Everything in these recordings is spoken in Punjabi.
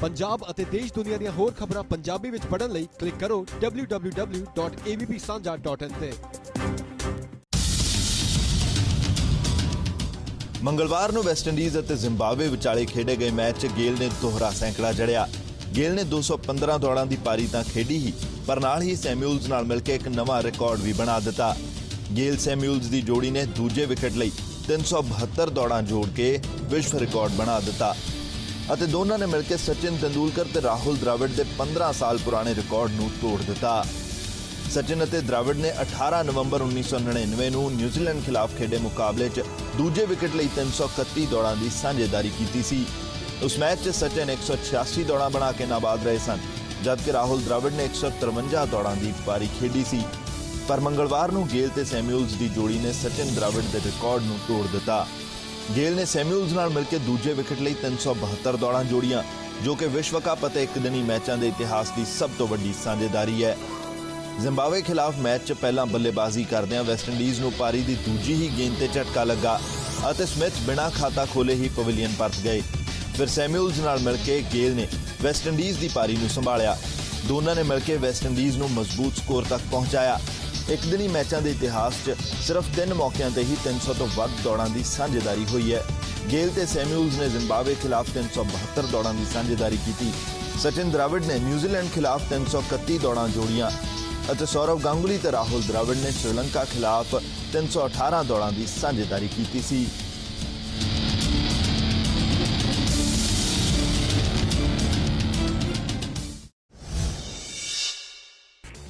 ਪੰਜਾਬ ਅਤੇ ਦੇਸ਼ ਦੁਨੀਆ ਦੀਆਂ ਹੋਰ ਖਬਰਾਂ ਪੰਜਾਬੀ ਵਿੱਚ ਪੜ੍ਹਨ ਲਈ ਕਲਿੱਕ ਕਰੋ www.avpsanja.in ਤੇ। ਮੰਗਲਵਾਰ ਨੂੰ ਵੈਸਟਇੰਡੀਜ਼ ਅਤੇ ਜ਼ਿੰਬਾਬਵੇ ਵਿਚਾਲੇ ਖੇਡੇ ਗਏ ਮੈਚ 'ਚ ਗੇਲ ਨੇ ਦੋਹਰਾ ਸੈਂਕੜਾ ਜੜਿਆ। ਗੇਲ ਨੇ 215 ਦੌੜਾਂ ਦੀ ਪਾਰੀ ਤਾਂ ਖੇਡੀ ਹੀ, ਪਰ ਨਾਲ ਹੀ ਸੈਮਿਊਲਜ਼ ਨਾਲ ਮਿਲ ਕੇ ਇੱਕ ਨਵਾਂ ਰਿਕਾਰਡ ਵੀ ਬਣਾ ਦਿੱਤਾ। ਗੇਲ ਸੈਮਿਊਲਜ਼ ਦੀ ਜੋੜੀ ਨੇ ਦੂਜੇ ਵਿਕਟ ਲਈ 372 ਦੌੜਾਂ ਜੋੜ ਕੇ ਵਿਸ਼ਵ ਰਿਕਾਰਡ ਬਣਾ ਦਿੱਤਾ। ਅਤੇ ਦੋਨਾਂ ਨੇ ਮਿਲ ਕੇ ਸਚਿਨ ਤੰਦੂਲਕਰ ਤੇ ਰਾਹੁਲ ਦ੍ਰਾਵਿੜ ਦੇ 15 ਸਾਲ ਪੁਰਾਣੇ ਰਿਕਾਰਡ ਨੂੰ ਤੋੜ ਦਿੱਤਾ। ਸਚਿਨ ਅਤੇ ਦ੍ਰਾਵਿੜ ਨੇ 18 ਨਵੰਬਰ 1999 ਨੂੰ ਨਿਊਜ਼ੀਲੈਂਡ ਖਿਲਾਫ ਖੇਡੇ ਮੁਕਾਬਲੇ 'ਚ ਦੂਜੇ ਵਿਕਟ ਲਈ 331 ਦੌੜਾਂ ਦੀ ਸਾਂਝੇਦਾਰੀ ਕੀਤੀ ਸੀ। ਉਸ ਮੈਚ 'ਚ ਸਚਿਨ 186 ਦੌੜਾਂ ਬਣਾ ਕੇ ਨਾਬਾਦ ਰਹੇ ਸਨ, ਜਦਕਿ ਰਾਹੁਲ ਦ੍ਰਾਵਿੜ ਨੇ 153 ਦੌੜਾਂ ਦੀ ਪਾਰੀ ਖੇਡੀ ਸੀ। ਪਰ ਮੰਗਲਵਾਰ ਨੂੰ ਗੇਲ ਤੇ ਸੈਮਿਊਲਜ਼ ਦੀ ਜੋੜੀ ਨੇ ਸਚਿਨ ਦ੍ਰਾਵਿੜ ਦੇ ਰਿਕਾਰਡ ਨੂੰ ਤੋੜ ਦਿੱਤਾ। ਗੇਲ ਨੇ ਸੈਮਿਊਲਜ਼ ਨਾਲ ਮਿਲ ਕੇ ਦੂਜੇ ਵਿਕਟ ਲਈ 372 ਦੌੜਾਂ ਜੋੜੀਆਂ, ਜੋ ਕਿ ਵਿਸ਼ਵ ਕੱਪ ਅਤੇ ਇੱਕ ਦਿਨੀ ਮੈਚਾਂ ਦੇ ਇਤਿਹਾਸ ਦੀ ਸਭ ਤੋਂ ਵੱਡੀ ਸਾਂਝੇਦਾਰੀ ਹੈ। ਜ਼ਿੰਬਾਬਵੇ ਖਿਲਾਫ ਮੈਚ 'ਚ ਪਹਿਲਾਂ ਬੱਲੇਬਾਜ਼ੀ ਕਰਦਿਆਂ ਵੈਸਟਇੰਡੀਜ਼ ਨੂੰ ਪਾਰੀ ਦੀ ਦੂਜੀ ਹੀ ਗੇਂਦ ਤੇ ਝਟਕਾ ਲੱਗਾ ਅਤੇ ਸਮਿਥ ਬਿਨਾਂ ਖਾਤਾ ਖੋਲੇ ਹੀ ਪਵੇਲੀਅਨ ਪਰਤ ਗਏ। ਫਿਰ ਸੈਮਿਊਲਜ਼ ਨਾਲ ਮਿਲ ਕੇ ਗੇਲ ਨੇ ਵੈਸਟਇੰਡੀਜ਼ ਦੀ ਪਾਰੀ ਨੂੰ ਸੰਭਾਲਿਆ। ਦੋਨਾਂ ਨੇ ਮਿਲ ਕੇ ਵੈਸਟਇੰਡੀਜ਼ ਨੂੰ ਮਜ਼ਬੂਤ ਸਕੋਰ ਤੱਕ ਪਹੁੰਚਾਇਆ। ਇੱਕ ਦਿਨੀ ਮੈਚਾਂ ਦੇ ਇਤਿਹਾਸ 'ਚ ਸਿਰਫ ਤਿੰਨ ਮੌਕਿਆਂ ਤੇ ਹੀ 300 ਤੋਂ ਵੱਧ ਦੌੜਾਂ ਦੀ ਸਾਂਝੇਦਾਰੀ ਹੋਈ ਹੈ। ਗੇਲ ਤੇ ਸੈਮਿਊਲਜ਼ ਨੇ ਜ਼ਿੰਬਾਬਵੇ ਖਿਲਾਫ 372 ਦੌੜਾਂ ਦੀ ਸਾਂਝੇਦਾਰੀ ਕੀਤੀ। ਸਚਿਨ ਦਰਾਵਿੜ ਨੇ ਨਿਊਜ਼ੀਲੈਂਡ ਖਿਲਾਫ 331 ਦੌੜਾਂ ਜੋੜੀਆਂ ਅਤੇ ਸੌਰਵ ਗਾਂਗੁਲੀ ਤੇ ਰਾਹੁਲ ਦ੍ਰਾਵਿੜ ਨੇ ਸ਼੍ਰੀਲੰਕਾ ਖਿਲਾਫ 318 ਦੌੜਾਂ ਦੀ ਸਾਂਝੇਦਾਰੀ ਕੀਤੀ ਸੀ।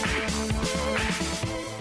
ハハハハ!